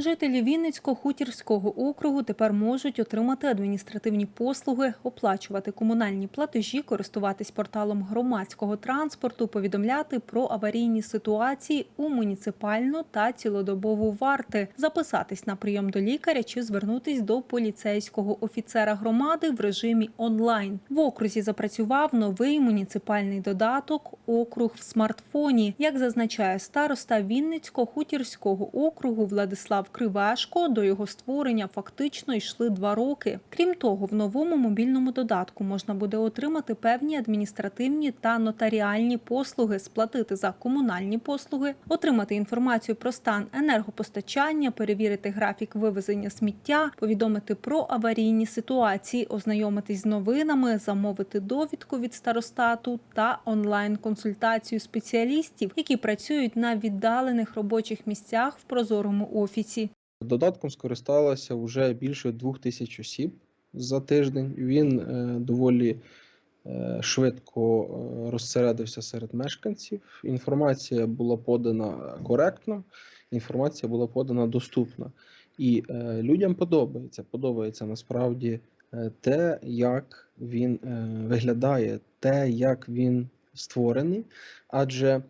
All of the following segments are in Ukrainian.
Жителі Вінницько-Хутірського округу тепер можуть отримати адміністративні послуги, оплачувати комунальні платежі, користуватись порталом громадського транспорту, повідомляти про аварійні ситуації у муніципальну та цілодобову варти, записатись на прийом до лікаря чи звернутись до поліцейського офіцера громади в режимі онлайн. В окрузі запрацював новий муніципальний додаток Округ в смартфоні. Як зазначає староста Вінницько-Хутірського округу Владислав Кривешко, до його створення фактично йшли два роки. Крім того, в новому мобільному додатку можна буде отримати певні адміністративні та нотаріальні послуги, сплатити за комунальні послуги, отримати інформацію про стан енергопостачання, перевірити графік вивезення сміття, повідомити про аварійні ситуації, ознайомитись з новинами, замовити довідку від старостату та онлайн-консультацію спеціалістів, які працюють на віддалених робочих місцях в прозорому офісі. Додатком скористалося вже більше двох тисяч осіб за тиждень. Він е, доволі е, швидко е, розсередився серед мешканців. Інформація була подана коректно, інформація була подана доступна. І людям подобається. Подобається насправді те, як він виглядає, те, як він створений. Адже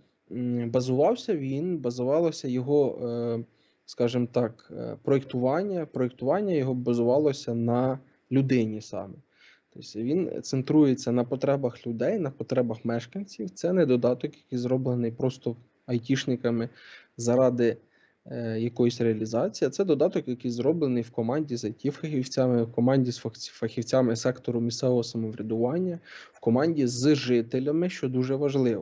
базувався він, базувалося його. Скажімо так, е, проєктування, проєктування його базувалося на людині саме. Тобто він центрується на потребах людей, на потребах мешканців. Це не додаток, який зроблений просто айтішниками заради е, якоїсь реалізації. а Це додаток, який зроблений в команді з IT-фахівцями, в команді з фахівцями сектору місцевого самоврядування, в команді з жителями, що дуже важливо.